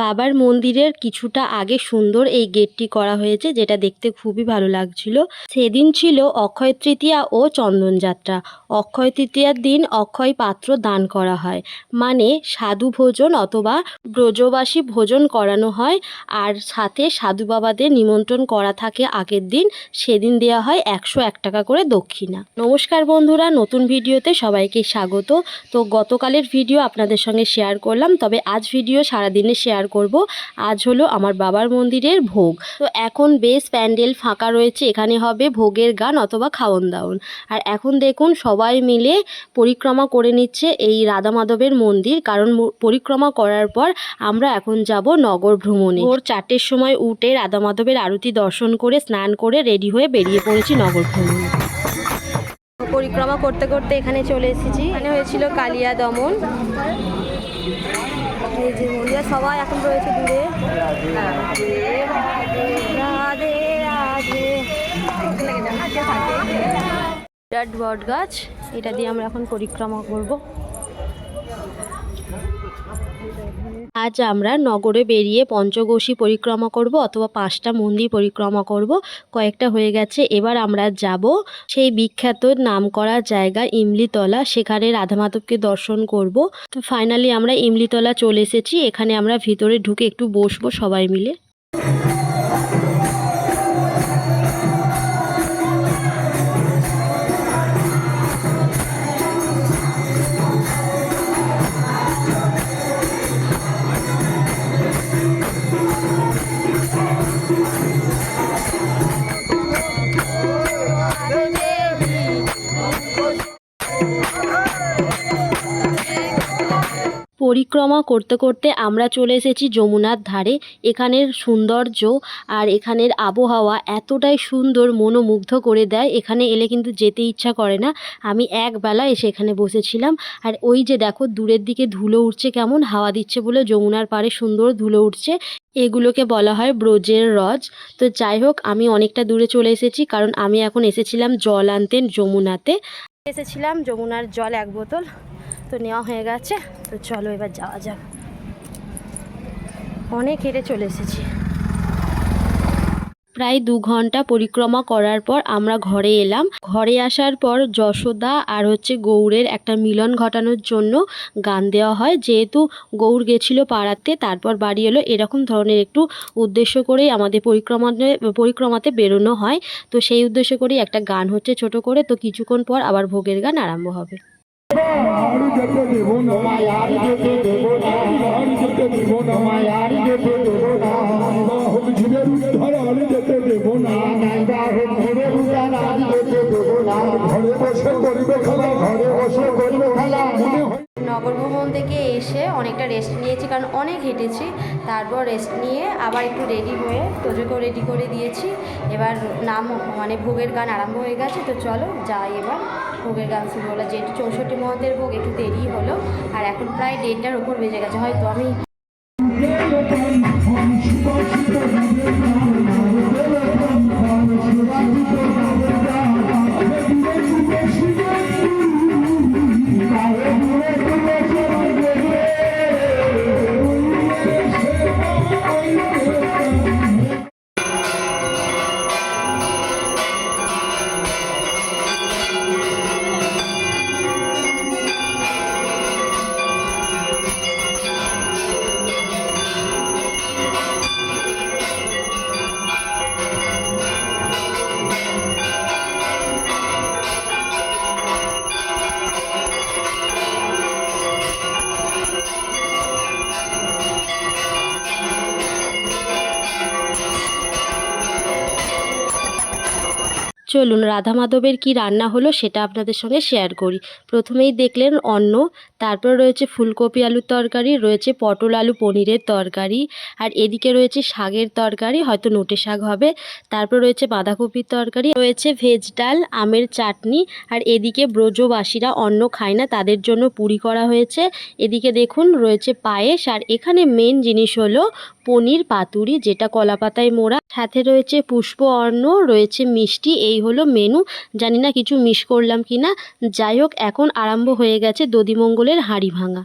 বাবার মন্দিরের কিছুটা আগে সুন্দর এই গেটটি করা হয়েছে, যেটা দেখতে খুবই ভালো লাগছিল। সেদিন ছিল অক্ষয় তৃতীয়া ও চন্দনযাত্রা অক্ষয় তৃতীয়ার দিন অক্ষয় পাত্র দান করা হয়। মানে সাধু ভোজন অথবা ব্রজবাসী ভোজন করানো হয়, আর সাথে সাধু বাবাদের নিমন্ত্রণ করা থাকে আগের দিন। সেদিন দেওয়া হয় একশো এক টাকা করে দক্ষিণা। নমস্কার বন্ধুরা, নতুন ভিডিওতে সবাইকে স্বাগত। তো গতকালের ভিডিও আপনাদের সঙ্গে শেয়ার করলাম, তবে আজ ভিডিও সারাদিনে শেয়ার করব। আজ হলো আমার বাবার মন্দিরের ভোগ। তো এখন বেশ প্যান্ডেল ফাঁকা রয়েছে, এখানে হবে ভোগের গান অথবা খাওয়ন দাওন। আর এখন দেখুন সবাই মিলে পরিক্রমা করে নিচ্ছে এই রাধা মাধবের মন্দির। কারণ পরিক্রমা করার পর আমরা এখন যাব নগর ভ্রমণে। ভোর চারটের সময় উঠে রাধা মাধবের আরতি দর্শন করে, স্নান করে রেডি হয়ে বেরিয়ে পড়েছি নগর ভ্রমণে। পরিক্রমা করতে করতে এখানে চলে এসেছি। এখানে হয়েছিল কালিয়া দমন। যে মন্দিরে সবাই এখন রয়েছে দূরে। রাধে রাধে বিরাট বট গাছ, এটা দিয়ে আমরা এখন পরিক্রমা করব। আজ আমরা নগরে বেরিয়ে পঞ্চগোষী পরিক্রমা করব অথবা পাঁচটা মন্দির পরিক্রমা করব। কয়েকটা হয়ে গেছে, এবার আমরা যাব সেই বিখ্যাত নাম করা জায়গা ইমলিতলা। সেখানে রাধা মাধবকে দর্শন করব। তো ফাইনালি আমরা ইমলিতলা চলে এসেছি। এখানে আমরা ভিতরে ঢুকে একটু বসবো সবাই মিলে। পরিক্রমা করতে করতে আমরা চলে এসেছি যমুনার ধারে। এখানের সৌন্দর্য আর এখানের আবহাওয়া এতটাই সুন্দর, মনোমুগ্ধ করে দেয়। এখানে এলে কিন্তু যেতে ইচ্ছা করে না। আমি একবেলা এসে এখানে বসেছিলাম। আর ওই যে দেখো, দূরের দিকে ধুলো উঠছে কেমন, হাওয়া দিচ্ছে বলে যমুনার পাড়ে সুন্দর ধুলো উঠছে। এগুলোকে বলা হয় ব্রজের রজ। তো যাই হোক, আমি অনেকটা দূরে চলে এসেছি কারণ আমি এখন এসেছিলাম জল আনতেন যমুনাতে। এসেছিলাম যমুনার জল এক বোতল। তো নেওয়া হয়ে গেছে, তো চলো এবার যাওয়া যাক। অনেক হেঁটে চলে এসেছি। প্রায় দু ঘণ্টা পরিক্রমা করার পর আমরা ঘরে এলাম। ঘরে আসার পর যশোদা আর হচ্ছে গৌড়ের একটা মিলন ঘটানোর জন্য গান দেওয়া হয়। যেহেতু গৌড় গেছিল পাড়াতে, তারপর বাড়ি এলো। এরকম ধরনের একটু উদ্দেশ্য করেই আমাদের পরিক্রমাতে পরিক্রমাতে বেরোনো হয়। তো সেই উদ্দেশ্য করেই একটা গান হচ্ছে ছোট করে। তো কিছুক্ষণ পর আবার ভোগের গান আরম্ভ হবে। আর যেতে দেব না। আর যেতে দেব না। আর যেতে দেব না আর যেতে দেব না। বাহুক ঝিরের উদ্ধার আর যেতে দেব না নগর ভ্রমণ থেকে এসে অনেকটা রেস্ট নিয়েছি, কারণ অনেক হেঁটেছি। তারপর রেস্ট নিয়ে আবার একটু রেডি হয়ে তোজোকেও রেডি করে দিয়েছি। এবার নাম মানে ভোগের গান আরম্ভ হয়ে গেছে, তো চলো যাই এবার। ভোগের গান শুরু হলো, যেহেতু চৌষট্টি মহতের ভোগ, একটু দেরি হলো, আর এখন প্রায় দেড়টার উপর বেজে গেছে। হয়তো আমি চলুন রাধা মাধবের কী রান্না হলো সেটা আপনাদের সঙ্গে শেয়ার করি। প্রথমেই দেখলেন অন্ন তারপর রয়েছে ফুলকপি আলুর তরকারি, রয়েছে পটল আলু পনিরের তরকারি, আর এদিকে রয়েছে শাকের তরকারি, হয়তো নোটে শাক হবে। তারপর রয়েছে বাঁধাকপির তরকারি, রয়েছে ভেজ ডাল, আমের চাটনি, আর এদিকে ব্রজবাসীরা অন্ন খায় না, তাদের জন্য পুরি করা হয়েছে। এদিকে দেখুন রয়েছে পায়েস, আর এখানে মেন জিনিস হলো পনির পাতুরি, যেটা কলা পাতায় মোড়া। সাথে রয়েছে পুষ্প অন্ন, রয়েছে মিষ্টি, এই হলো মেনু জানি না কিছু মিস করলাম কি না যাই হোক, এখন আরম্ভ হয়ে গেছে দধিমঙ্গলের হাঁড়ি ভাঙা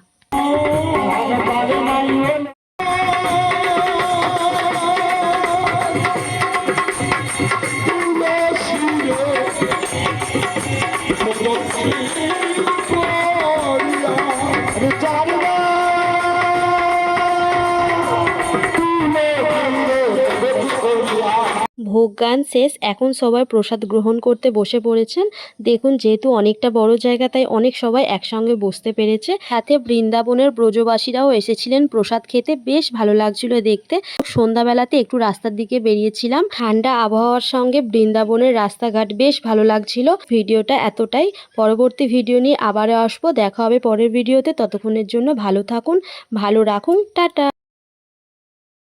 ভোগ গান শেষ। এখন সবাই প্রসাদ গ্রহণ করতে বসে পড়েছেন। দেখুন, যেহেতু অনেকটা বড় জায়গা, তাই অনেক সবাই একসঙ্গে বসতে পেরেছে। সাথে বৃন্দাবনের ব্রজবাসীরাও এসেছিলেন প্রসাদ খেতে। বেশ ভালো লাগছিল দেখতে। সন্ধ্যাবেলাতে একটু রাস্তার দিকে বেরিয়েছিলাম। ঠান্ডা আবহাওয়ার সঙ্গে বৃন্দাবনের রাস্তাঘাট বেশ ভালো লাগছিল। ভিডিওটা এতটাই। পরবর্তী ভিডিও নিয়ে আবারও আসব। দেখা হবে পরের ভিডিওতে। ততক্ষণের জন্য ভালো থাকুন, ভালো রাখুন। টাটা।